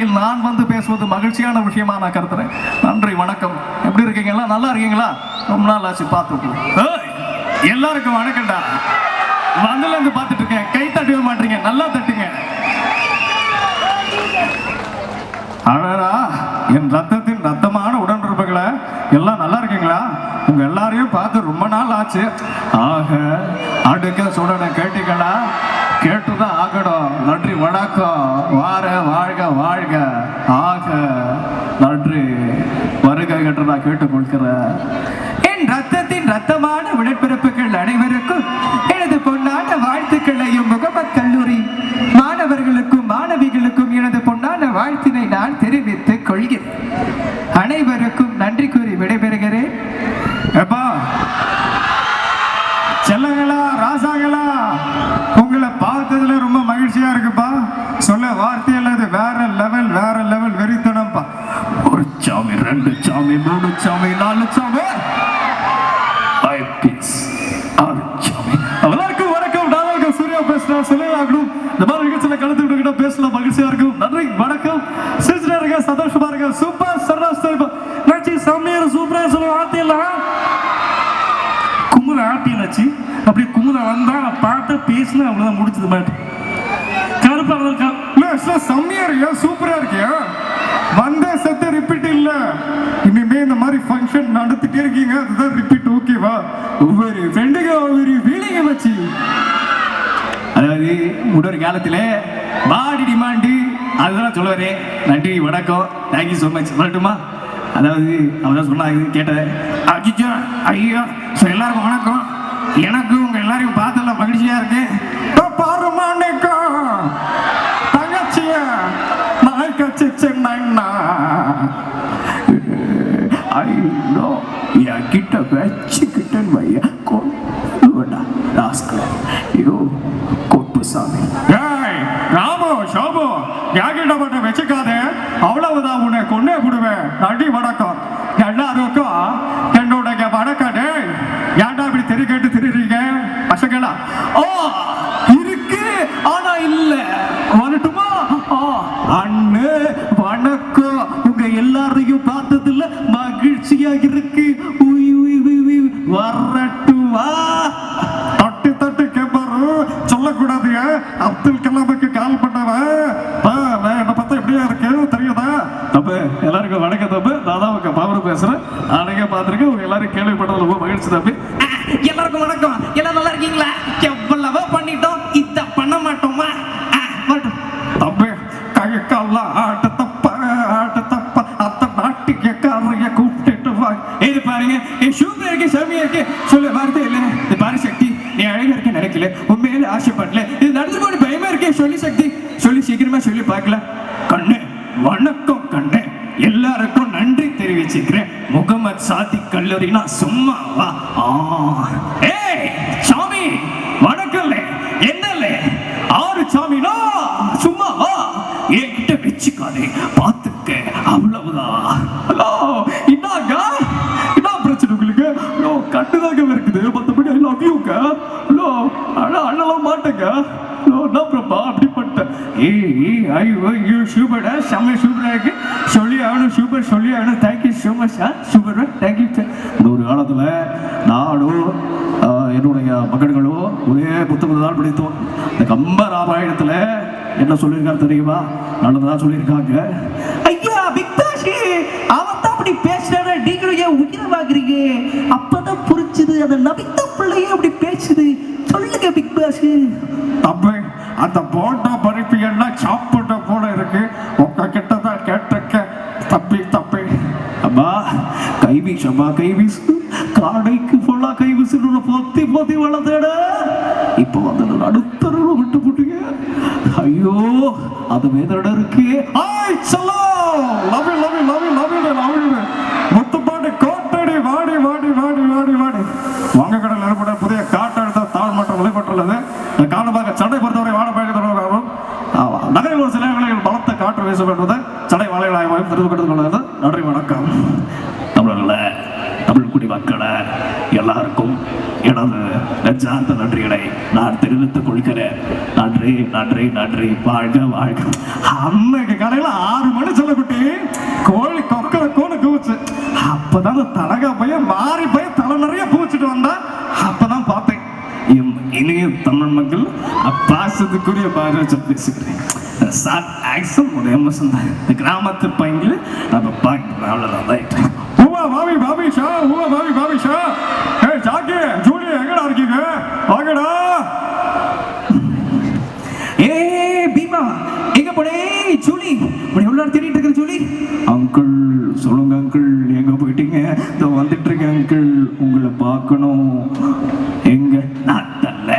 மேடையில் நான் வந்து பேசுவது மகிழ்ச்சியான விஷயமா நான் கருத்துறேன் நன்றி வணக்கம். எப்படி இருக்கீங்களா? நல்லா இருக்கீங்களா? ரொம்ப நாள் ஆச்சு பார்த்து எல்லாருக்கும் வணக்கம்டா. வந்துல இருந்து பார்த்துட்டு இருக்கேன். கை தட்டவே மாட்டீங்க நல்லா தட்டுங்க. அழகா என் ரத்தத்தின் ரத்தமான உடன்பிறப்புகளை எல்லாம் நல்லா இருக்கீங்களா? உங்க எல்லாரையும் பார்த்து ரொம்ப நாள் ஆச்சு. ஆக அடுக்க சுடனை கேட்டீங்களா? கேட்டுதான் ஆகணும். நன்றி வணக்கம். வார வாழ்க வாழ்க. ஆக நன்றி. வருக என்று நான் கேட்டுக்கொள்கிறேன். என் ரத்தத்தின் ரத்தமான உடன்பிறப்புகள் அனைவருக்கும் எனது பொன்னான வாழ்த்துக்களையும் முகமது கல்லூரி மாணவர்களுக்கும் மாணவிகளுக்கும் எனது பொன்னான வாழ்த்தினை நான் தெரிவித்துக் கொள்கிறேன். அனைவருக்கும் நன்றி கூறி விடைபெற எப்பா செல்லங்களா ராசாங்களா உங்களை பார்த்ததுல ரொம்ப மகிழ்ச்சியா இருக்குப்பா சொல்ல வார்த்தை அல்லது வேற லெவல் வேற லெவல் வெறித்தனம்ப்பா ஒரு சாமி ரெண்டு சாமி நாலு சாமி எல்லாருக்கும் வணக்கம். நான் சூர்யா பேசுறேன். சொல்லலாகணும் இந்த மாதிரி நிகழ்ச்சியில பேசலாம் மகிழ்ச்சியா இருக்கும். நன்றி வணக்கம். இருக்க சந்தோஷமா இருக்க சூப்பர் சர்ராஸ் நச்சு செம்மையான சூப்பரா சொல்ல வார்த்தையில ஆட்டி ஆட்டியாச்சு அப்படியே குமுத வந்தா நான் பார்த்து அவ்வளவுதான் முடிச்சது மாட்டு கருப்பா இருக்கா. செம்மையா சூப்பரா இருக்கியா வந்த சத்த ரிப்பீட் இல்ல இனிமே இந்த மாதிரி ஃபங்க்ஷன் நடத்திட்டே இருக்கீங்க ரிப்பீட் ஓகேவா ஒவ்வொரு ஃப்ரெண்டுக்கு ஒவ்வொரு ஃபீலிங் வச்சு. அதாவது முன்னொரு காலத்தில் பாடி டிமாண்டு அதுதான் சொல்லுவாரு. நன்றி வணக்கம். தேங்க்யூ ஸோ மச் வரட்டுமா? அதாவது அவர் சொன்னாங்க கேட்டது. அஜிச்சா ஐயோ ஸோ எல்லாருக்கும் வணக்கம். எனக்கு உங்க எல்லாரையும் பார்த்தல மகிழ்ச்சியா இருக்கு. பாருமானேக்கா தங்கச்சிய. நான் கட்சி சென்னா என் கிட்ட வச்சுக்கிட்டேன்னு வைய கொண்டுடா ராஸ்கல் ஐயோ கொப்பு சாமி ராமோ ஷோபோ யாகிட்ட மட்டும் வச்சுக்காதே அவ்வளவுதான் உன்னை கொண்டே விடுவேன் நன்றி வணக்கம் எல்லாருக்கும் என்னோட வணக்கம் டேய் ஏன்டா இப்படி தெரி கேட்டு திருறீங்க பசங்களா ஓ இருக்கு ஆனா இல்ல வரட்டுமா ஆ, அண்ணே வணக்கம் உங்க எல்லாரையும் பார்த்ததுல மகிழ்ச்சியா இருக்கு உய் உய் உய் உய் வரட்டுமா தட்டு தட்டு கேப்பாரு சொல்லக்கூடாது அப்துல் கலாமுக்கு கால் பண்ணவன் ஆ, நான் என்னை பார்த்தா எப்படியா இருக்கு தெரியுதா தப்பு எல்லாருக்கும் வணக்கம் தப்பு நான் தான் உங்க பவர் பேசுறேன் அன்னைக்கே பார்த்துருக்கேன் உங்க எல்லாரும் தம்பி. எல்லாருக்கும் வணக்கம். எல்லாம் நல்லா இருக்கீங்களா? எவ்வளவோ பண்ணிட்டோம். இத பண்ண மாட்டோமா. தம்பி கை கால்லாம் ஆட்ட தப்ப ஆட்ட தப்ப. அத்த நாட்டியக்காரரைய கூப்பிட்டுட்டு வா. இது பாருங்க. என் சூப்பர் இருக்கு செம்மையா இருக்கு. சொல்ல வார்த்தை இல்ல. இது பாரு சக்தி. நீ அழகா இருக்க நினைக்கல. உண்மையில ஆசைப்படல. இது நடந்து போன பயமா இருக்கே. சொல்லி சக்தி. சொல்லி சீக்கிரமா சொல்லி பார்க்கல கண்ணு வணக்கம். நன்றி முகமது சாதி கல்லூரினா சும்மா வா. ஆ. ஏய் சாமி வணக்கம்ல. என்னல்ல ஆறு சாமினா சும்மா வா. என்கிட்ட வச்சுக்காதே. பார்த்துக்க அவ்வளவுதான் ஹலோ இன்னாங்க? என்ன பிரச்சனை உங்களுக்கு? ஹலோ கண்டுதாங்க இருக்குது மற்றபடி ஐ லவ் யூங்க ஹலோ அழ அழலாம் மாட்டேங்க. ஹலோ என்ன பிரபா அப்படி பண்ணிட்டேன் ஏய் ஐ ஐயோ ஐயோ சூப்பர்டா. செம்ம சூப்பராக இருக்கு. சூப்பர் சூப்பர் சொல்லி ஆனால் thank you so much sir super thank you sir இந்த ஒரு காலத்தில் நானும் என்னுடைய மகன்களோ ஒரே புத்தகத்தை தான் படித்தோம். இந்த கம்ப ராமாயணத்தில் என்ன சொல்லியிருக்காரு தெரியுமா? நல்லதாக சொல்லியிருக்காங்க. ஐயா பிக் பாஸ் அவன் தான் அப்படி பேசுறாரு நீங்களும் ஏன் உயிரை வாங்குறீங்க அப்பதான் புரிச்சுது அந்த நபித்த பிள்ளையே அப்படி பேசுது. சொல்லுங்க பிக் பாஸ் அந்த போட்ட கை வீசம்மா கை வீசு. காடைக்கு ஃபுல்லா கை வீசுன்னு பொத்தி பொத்தி வளர்த்தேட. இப்போ வந்து நடுத்தரவு விட்டு போட்டீங்க. ஐயோ அது வேதட இருக்கு. ஆய் சலோ love you love you love love love முத்துப்பாட்டு கோட்டடி வாடி வாடி வாடி வாடி வாடி. வங்க கடல் ஏற்பட புதிய காற்றழுத்த தாழ்மட்டம் வெளிப்பட்டுள்ளது. இந்த காரணமாக சடை பொறுத்தவரை வாழப்பழக்கத்தோடு நகரில் ஒரு சில இடங்களில் பலத்த காற்று வீசப்படுவது சடை நன்றிகளை நான் தெரிவித்துக் கொள்கிறேன். நன்றி நன்றி நன்றி. வாழ்க வாழ்க. அன்னைக்கு கடையில் ஆறு மணி சொல்லப்பட்டு கோழி கொக்கரை கோணு கூச்சு அப்பதான் தலகா பையன் மாறி பையன் தலை நிறைய பூச்சிட்டு வந்தா அப்பதான் பார்த்தேன். இனிய தமிழ் மக்கள் பாசத்துக்குரிய பாரதி பேசுகிறேன். சார் ஆக்சுவல் ஒரு எமோஷன் தான். இந்த கிராமத்து பையன்கள் நம்ம பார்க்கலாம் அவ்வளோதான் பாபி பாபி ஷா ஊவா பாபி அங்கிள் உங்களை பார்க்கணும். எங்க? நான் தல்ல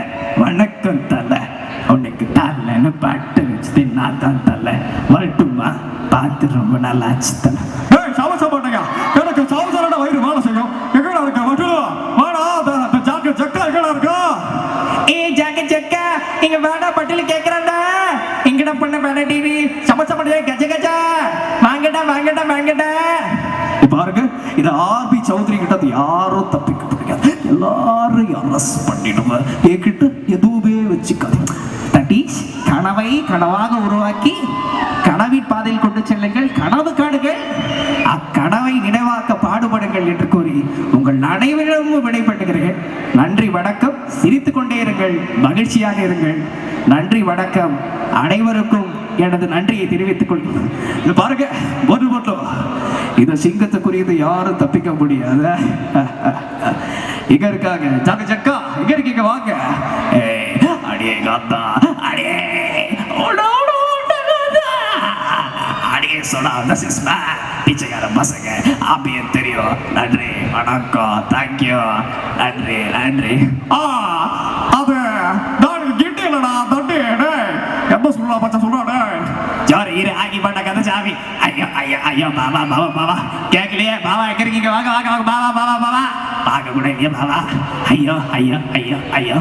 வணக்கம் தல. உனக்கு தல்லன்னு பாட்டு வச்சுட்டு நான் தான் தல. வரட்டுமா? பார்த்து ரொம்ப நல்லா ஆச்சு ஏய் சமச மாட்டேங்க. எனக்கு சமசலட வயிறு வேலை செய்யும். எங்கடா இருக்க? மட்டும் வாடா ஜாக்கி ஜக்கா எங்கடா இருக்கா? ஏ ஜாக்க ஜக்கா இங்க வேடா பட்டியல கேக்குறான்டா. எங்கடா பண்ண வேடா டிவி. சமச்ச பண்ணி கஜ கஜா. வாங்கடா வாங்கடா வாங்கடா. பாருங்க இது ஆர்பி சௌத்ரி கிட்ட அது யாரும் தப்பிக்க முடியாது எல்லாரும் அரெஸ்ட் பண்ணிடுவேன் என்கிட்ட எதுவுமே வச்சுக்காது தட்டீஷ் கனவை கனவாக உருவாக்கி கனவின் பாதையில் கொண்டு செல்லுங்கள் கனவு காடுங்கள் அக்கனவை நினைவாக்க பாடுபடுங்கள் என்று கூறி உங்கள் அனைவரிடமும் விடைபெற்றுகிறேன் நன்றி வணக்கம். சிரித்துக் கொண்டே இருங்கள். மகிழ்ச்சியாக இருங்கள். நன்றி வணக்கம். அனைவருக்கும் எனது நன்றியை தெரிவித்துக் கொள்கிறேன். பாருங்க ஒரு மட்டும் இந்த சிங்கத்தை குறித்து யாரும் தப்பிக்க முடியாத. இங்க இருக்காங்க. ஜக்க ஜக்கா இங்க இருக்கீங்க வாங்க. ஏய், அடியே காத்தா. அடியே ஓடு, ஓடு, ஓடு, ஓடு. அடியே சொன்னா this is bad. பிச்சைக்கார பசங்க. அப்படியே தெரியும். நன்றி வணக்கம். தேங்க்யூ நன்றி நன்றி. ஆ அது நான் கிட்டி இல்லடா தட்டி என்ன சொல்றா பச்சை சொல்றா இரு ஆகி போட்ட கதை சாமி ஐயோ ஐயோ ஐயோ பாபா பாபா பாபா கேட்கலையே பாபா எங்க இருக்கீங்க வாங்க வாங்க வாங்க பாபா பாபா பாபா பார்க்க கூட இல்லையே பாபா ஐயோ ஐயோ ஐயோ ஐயோ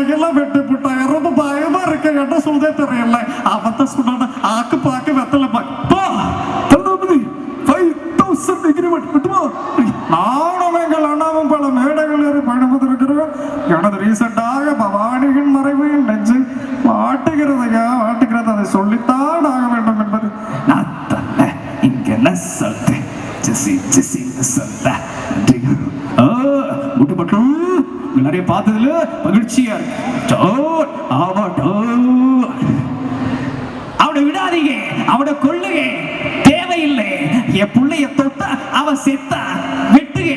கையெல்லாம் வெட்டி போட்டா ரொம்ப பயமா இருக்க என்ன சொல்றதே தெரியல அவத்த சொன்ன ஆக்கு பாக்கு வெத்தல பாக்கு போ ஃபைவ் தௌசண்ட் எக்ரிமெண்ட் விட்டுமா நானும் எங்கள் அண்ணாவும் பல மேடைகள் ஏறி பயணப்பட்டிருக்கிறோம் எனது ரீசெண்டாக பவானியின் மறைவு நெஞ்சு வாட்டுகிறதையா வாட்டுகிறது அதை சொல்லித்தான் ஆக வேண்டும் என்பது நான் தல்ல இங்க என்ன சொல்றேன் ஜெசி ஜெசி சொல்ல நன்றி ஓ முட்டு பட்டு நிறைய பார்த்ததுல மகிழ்ச்சியா இருக்கு. அவனை விடாதீங்க அவனை கொள்ளுங்க தேவையில்லை. என் பிள்ளைய தொட்டா அவன் செத்தா விட்டுங்க.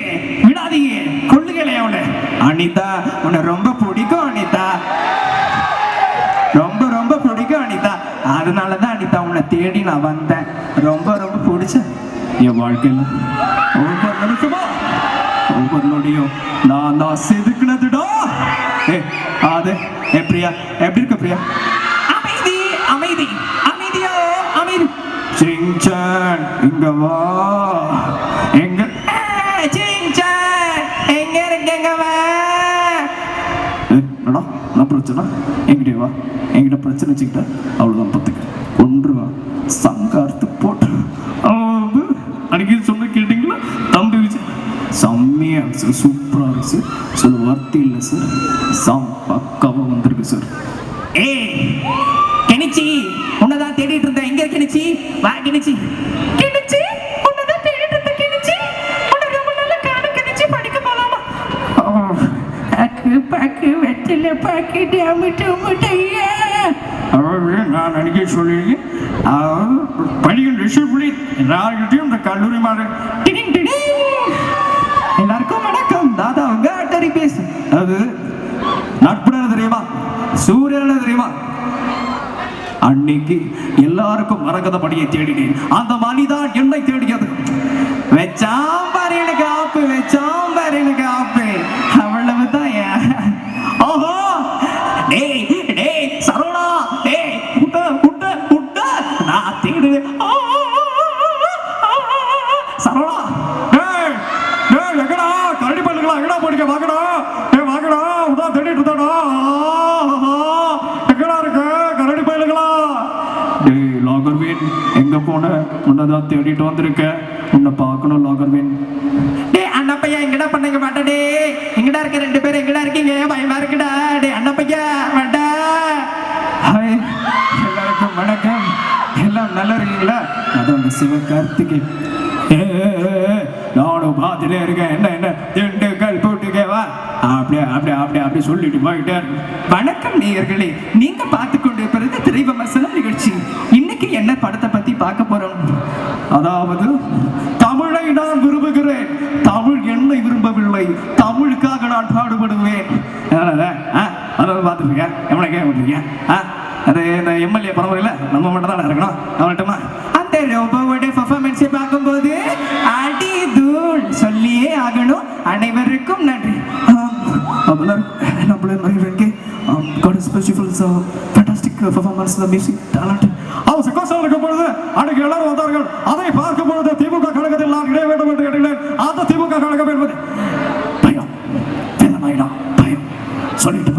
விடாதீங்க கொள்ளுங்களே அவனை. அனிதா உன்னை ரொம்ப பிடிக்கும் அனிதா. ரொம்ப ரொம்ப பிடிக்கும் அனிதா. அதனாலதான் அனிதா உன்னை தேடி நான் வந்தேன். ரொம்ப ரொம்ப பிடிச்ச என் வாழ்க்கையில. ஒவ்வொரு நிமிஷமும் ஒவ்வொரு நொடியும் நான் தான் செதுக்குனதுடா. ஏ அது ஏ பிரியா எப்படி இருக்க பிரியா? அமைதி அமைதி அமைதியோ அமைதி. சிங்சான் இங்க வா. எங்க? சிங்சான் எங்க இருக்கங்க வா? என்னடா? நான் பிரச்சனை? என்கிட்ட வா. என்கிட்ட பிரச்சனை வச்சுக்கிட்ட. அவ்வளோதான் பார்த்துக்க ஒன்றுவா சங்கார்த்து போட்டு அன்னைக்கு சொன்ன கேட்டிங்களா தம்பி விஜய் இருக்கு சார் சூப்பராக இருக்கு சார் சொல்ல வார்த்தை இல்லை சார் சாங் பக்காவாக வந்திருக்கு சார் ஏய் கெனிச்சி உன்னதான் தேடிட்டு இருந்தேன். எங்க கெனிச்சி? வா கெனிச்சி. கிழிச்சி உன்னதான் தேடிட்டு இருந்த கிழிச்சி உன்னை ரொம்ப படிக்க போலாமா? பாக்கு பாக்கு வெற்றில பாக்கு டேமிட்டு முட்டையா நான் அன்னைக்கே சொல்லியிருக்கேன். அதாவது படிக்கிற ரிஷிபுலி எல்லார்கிட்டையும் இந்த கல்லூரி மாதிரி டிடிங் டிடிங். எல்லாருக்கும் வணக்கம் தாதா உங்க அட்டரி பேசு அது நட்புடன் தெரியுமா சூரியன தெரியுமா அன்னைக்கு எல்லாருக்கும் மறக்கதபடியை தேடினேன். அந்த மணிதான் என்னை தேடியது. வச்சாம்பார் எனக்கு ஆப்பு வச்சாம்பார் எனக்கு ஆப்பு அவ்வளவுதான் ஓஹோ! டேய் டேய் சரோடா டேய் உட்ட உட்ட உட்ட. நான் தேடுவேன். உன்னதான் தேடிட்டு வந்திருக்கேன் உன்னை பார்க்கணும் லாகர்வின். டேய் அண்ணப்பையா எங்கடா பண்ணீங்க? மாட்டடே எங்கடா இருக்க? ரெண்டு பேரும் எங்கடா இருக்கீங்க? பயமா இருக்குடா. டேய் அண்ணப்பையா வேண்டா ஹாய் எல்லாருக்கும் வணக்கம். எல்லாம் நல்லா இருக்கீங்களா? அது அந்த ஏ, ஏ, நானும் பார்த்துட்டே இருக்கேன். என்ன என்ன? திண்டுக்கல் போட்டுக்கேவா அப்படியே அப்படியே அப்படியே அப்படியே சொல்லிட்டு போயிட்டே இருக்கு. வணக்கம் நேயர்களே. நீங்க பார்த்து கொண்டிருப்பது திரை விமர்சன நிகழ்ச்சி. இன்னைக்கு என்ன படத்தை பத்தி பார்க்க போறோம்? அதாவது தமிழை நான் விரும்புகிறேன். தமிழ் என்னை விரும்பவில்லை. தமிழுக்காக நான் பாடுபடுவேன். ஆ? அதாவது பார்த்துருக்கீங்க? எவ்வளோ கேட்க மாட்டீங்க? ஆ? அது இந்த எம்எல்ஏ பரவாயில்ல நம்ம மட்டும் தான் இருக்கணும். அவள்கிட்டமா அந்த ரோபோவோட பெர்ஃபார்மன்ஸை பார்க்கும்போது அடி தூள் சொல்லியே ஆகணும். அனைவருக்கும் நன்றி. எல்லாரும் நம்மளே மகிழ்ச்சி God is special performance music talent பொழுது எல்லாரும் வந்தார்கள். அதை பார்க்கும் பொழுது திமுக கழகத்தில் நான் இணைய வேண்டும் என்று கேட்டுகிறேன் அந்த திமுக கழகம் என்பது பயம். பயம். சொல்லிட்டு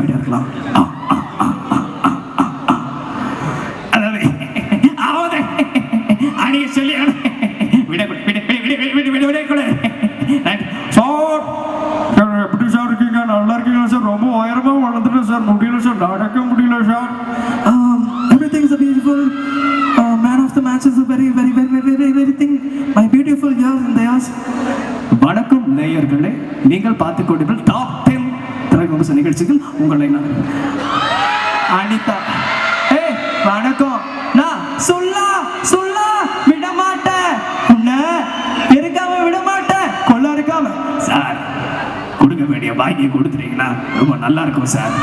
girls வணக்கம் நேயர்களே. நீங்கள் பார்த்துக் கொண்டீர்கள் டாப் டென் திரைவிமர்சன நிகழ்ச்சிகள் உங்களை நான் அனிதா. ஏ வணக்கம். நான் சொல்லா சொல்லா விட மாட்டேன் உன்னை இருக்காம விட மாட்டேன் கொள்ள இருக்காம சார் கொடுக்க வேண்டிய பாக்கியம் கொடுத்துட்டீங்கன்னா ரொம்ப நல்லா இருக்கும் சார்.